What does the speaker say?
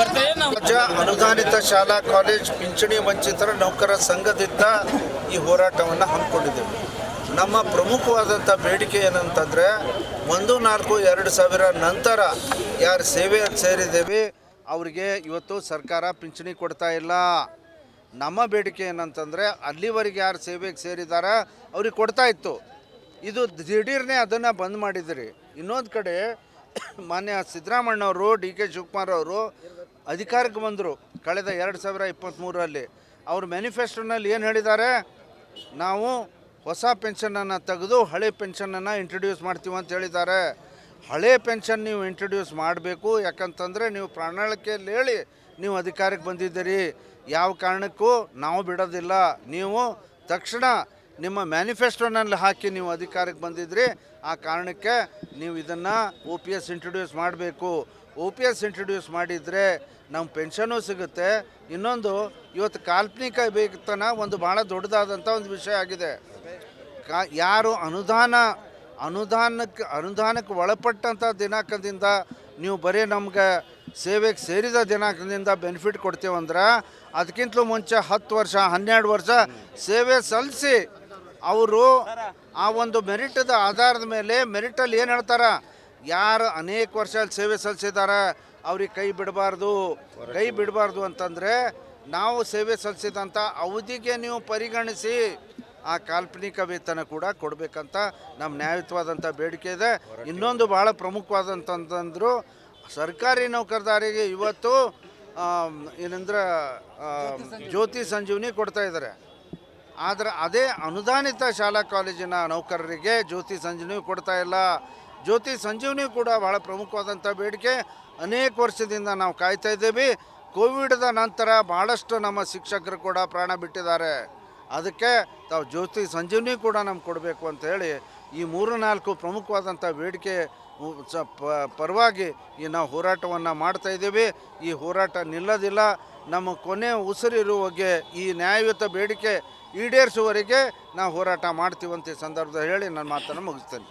ರಾಜ್ಯ ಅನುದಾನಿತ ಶಾಲಾ, ಕಾಲೇಜ್ ಪಿಂಚಣಿ ವಂಚಿತರ ನೌಕರರ ಸಂಘದಿಂದ ಈ ಹೋರಾಟವನ್ನು ಹಮ್ಮಿಕೊಂಡಿದ್ದೇವೆ. ನಮ್ಮ ಪ್ರಮುಖವಾದಂಥ ಬೇಡಿಕೆ ಏನಂತಂದರೆ, ಒಂದು ನಾಲ್ಕು ಎರಡು ಸಾವಿರ ನಂತರ ಯಾರು ಸೇವೆ ಸೇರಿದ್ದೇವೆ, ಅವರಿಗೆ ಇವತ್ತು ಸರ್ಕಾರ ಪಿಂಚಣಿ ಕೊಡ್ತಾ ಇಲ್ಲ. ನಮ್ಮ ಬೇಡಿಕೆ ಏನಂತಂದರೆ, ಅಲ್ಲಿವರೆಗೆ ಯಾರು ಸೇವೆಗೆ ಸೇರಿದಾರ ಅವ್ರಿಗೆ ಕೊಡ್ತಾ ಇತ್ತು. ಇದು ದಿಢೀರ್ನೇ ಅದನ್ನು ಬಂದ್ ಮಾಡಿದ್ರಿ. ಇನ್ನೊಂದು ಕಡೆ ಮಾನ್ಯ ಸಿದ್ದರಾಮಣ್ಣವರು ಡಿ ಕೆ ಶಿವಕುಮಾರ್ ಅವರು ಅಧಿಕಾರಕ್ಕೆ ಬಂದರು ಕಳೆದ ಎರಡು ಸಾವಿರ ಇಪ್ಪತ್ತ್ಮೂರರಲ್ಲಿ ಅವ್ರ ಮ್ಯಾನಿಫೆಸ್ಟೋನಲ್ಲಿ ಏನು ಹೇಳಿದ್ದಾರೆ? ನಾವು ಹೊಸ ಪೆನ್ಷನನ್ನು ತೆಗೆದು ಹಳೆ ಪೆನ್ಷನನ್ನು ಇಂಟ್ರೊಡ್ಯೂಸ್ ಮಾಡ್ತೀವಿ ಅಂತ ಹೇಳಿದ್ದಾರೆ. ಹಳೆ ಪೆನ್ಷನ್ ನೀವು ಇಂಟ್ರೊಡ್ಯೂಸ್ ಮಾಡಬೇಕು, ಯಾಕಂತಂದರೆ ನೀವು ಪ್ರಣಾಳಿಕೆಯಲ್ಲಿ ಹೇಳಿ ನೀವು ಅಧಿಕಾರಕ್ಕೆ ಬಂದಿದ್ದೀರಿ. ಯಾವ ಕಾರಣಕ್ಕೂ ನಾವು ಬಿಡೋದಿಲ್ಲ. ನೀವು ತಕ್ಷಣ ನಿಮ್ಮ ಮ್ಯಾನಿಫೆಸ್ಟೋನಲ್ಲಿ ಹಾಕಿ ನೀವು ಅಧಿಕಾರಕ್ಕೆ ಬಂದಿದ್ರಿ. ಆ ಕಾರಣಕ್ಕೆ ನೀವು ಇದನ್ನು ಒ ಪಿ ಎಸ್ ಇಂಟ್ರೊಡ್ಯೂಸ್ ಮಾಡಬೇಕು. ಒ ಪಿ ಎಸ್ ಇಂಟ್ರಡ್ಯೂಸ್ ಮಾಡಿದರೆ ನಮ್ಮ ಪೆನ್ಷನು ಸಿಗುತ್ತೆ. ಇನ್ನೊಂದು, ಇವತ್ತು ಕಾಲ್ಪನಿಕ ವೇತನ ಒಂದು ಭಾಳ ದೊಡ್ಡದಾದಂಥ ಒಂದು ವಿಷಯ ಆಗಿದೆ. ಕಾ, ಯಾರು ಅನುದಾನ, ಅನುದಾನಕ್ಕೆ ಅನುದಾನಕ್ಕೆ ಒಳಪಟ್ಟಂಥ ದಿನಾಂಕದಿಂದ ನೀವು ಬರೀ ನಮ್ಗೆ ಸೇವೆಗೆ ಸೇರಿದ ದಿನಾಂಕದಿಂದ ಬೆನಿಫಿಟ್ ಕೊಡ್ತೀವಂದ್ರೆ ಅದಕ್ಕಿಂತಲೂ ಮುಂಚೆ ಹತ್ತು ವರ್ಷ, ಹನ್ನೆರಡು ವರ್ಷ ಸೇವೆ ಸಲ್ಲಿಸಿ, ಅವರು ಆ ಒಂದು ಮೆರಿಟದ ಆಧಾರದ ಮೇಲೆ ಮೆರಿಟಲ್ಲಿ ಏನು ಹೇಳ್ತಾರೆ? ಯಾರು ಅನೇಕ ವರ್ಷ ಸೇವೆ ಸಲ್ಲಿಸಿದ್ದಾರೆ, ಅವ್ರಿಗೆ ಕೈ ಬಿಡಬಾರ್ದು. ಕೈ ಬಿಡಬಾರ್ದು ಅಂತಂದರೆ ನಾವು ಸೇವೆ ಸಲ್ಲಿಸಿದಂಥ ಅವಧಿಗೆ ನೀವು ಪರಿಗಣಿಸಿ ಆ ಕಾಲ್ಪನಿಕ ವೇತನ ಕೂಡ ಕೊಡಬೇಕಂತ ನಮ್ಮ ನ್ಯಾಯಯುತವಾದಂಥ ಬೇಡಿಕೆ ಇದೆ. ಇನ್ನೊಂದು ಭಾಳ ಪ್ರಮುಖವಾದಂತಂತಂದ್ರು ಸರ್ಕಾರಿ ನೌಕರದಾರಿಗೆ ಇವತ್ತು ಏನಂದ್ರೆ ಜ್ಯೋತಿ ಸಂಜೀವನಿ ಕೊಡ್ತಾ ಇದ್ದಾರೆ. ಆದರೆ ಅದೇ ಅನುದಾನಿತ ಶಾಲಾ ಕಾಲೇಜಿನ ನೌಕರರಿಗೆ ಜ್ಯೋತಿ ಸಂಜೀವನಿ ಕೊಡ್ತಾ ಇಲ್ಲ. ಜ್ಯೋತಿ ಸಂಜೀವನಿ ಕೂಡ ಭಾಳ ಪ್ರಮುಖವಾದಂಥ ಬೇಡಿಕೆ. ಅನೇಕ ವರ್ಷದಿಂದ ನಾವು ಕಾಯ್ತಾ ಇದ್ದೇವೆ. ಕೋವಿಡ್ದ ನಂತರ ಭಾಳಷ್ಟು ನಮ್ಮ ಶಿಕ್ಷಕರು ಕೂಡ ಪ್ರಾಣ ಬಿಟ್ಟಿದ್ದಾರೆ. ಅದಕ್ಕೆ ತಾವು ಜ್ಯೋತಿ ಸಂಜೀವನಿ ಕೂಡ ನಮ್ಗೆ ಕೊಡಬೇಕು ಅಂತ ಹೇಳಿ ಈ ಮೂರು ನಾಲ್ಕು ಪ್ರಮುಖವಾದಂಥ ಬೇಡಿಕೆ ಪರವಾಗಿ ಈ ನಾವು ಹೋರಾಟವನ್ನು ಮಾಡ್ತಾ ಇದ್ದೀವಿ. ಈ ಹೋರಾಟ ನಿಲ್ಲೋದಿಲ್ಲ. ನಮ್ಮ ಕೊನೆ ಉಸಿರಿರುವಾಗೆ ಈ ನ್ಯಾಯಯುತ ಬೇಡಿಕೆ ಈಡೇರಿಸುವವರೆಗೆ ನಾವು ಹೋರಾಟ ಮಾಡ್ತೀವಂತ ಈ ಸಂದರ್ಭದಲ್ಲಿ ಹೇಳಿ ನನ್ನ ಮಾತನ್ನು ಮುಗಿಸ್ತೇನೆ.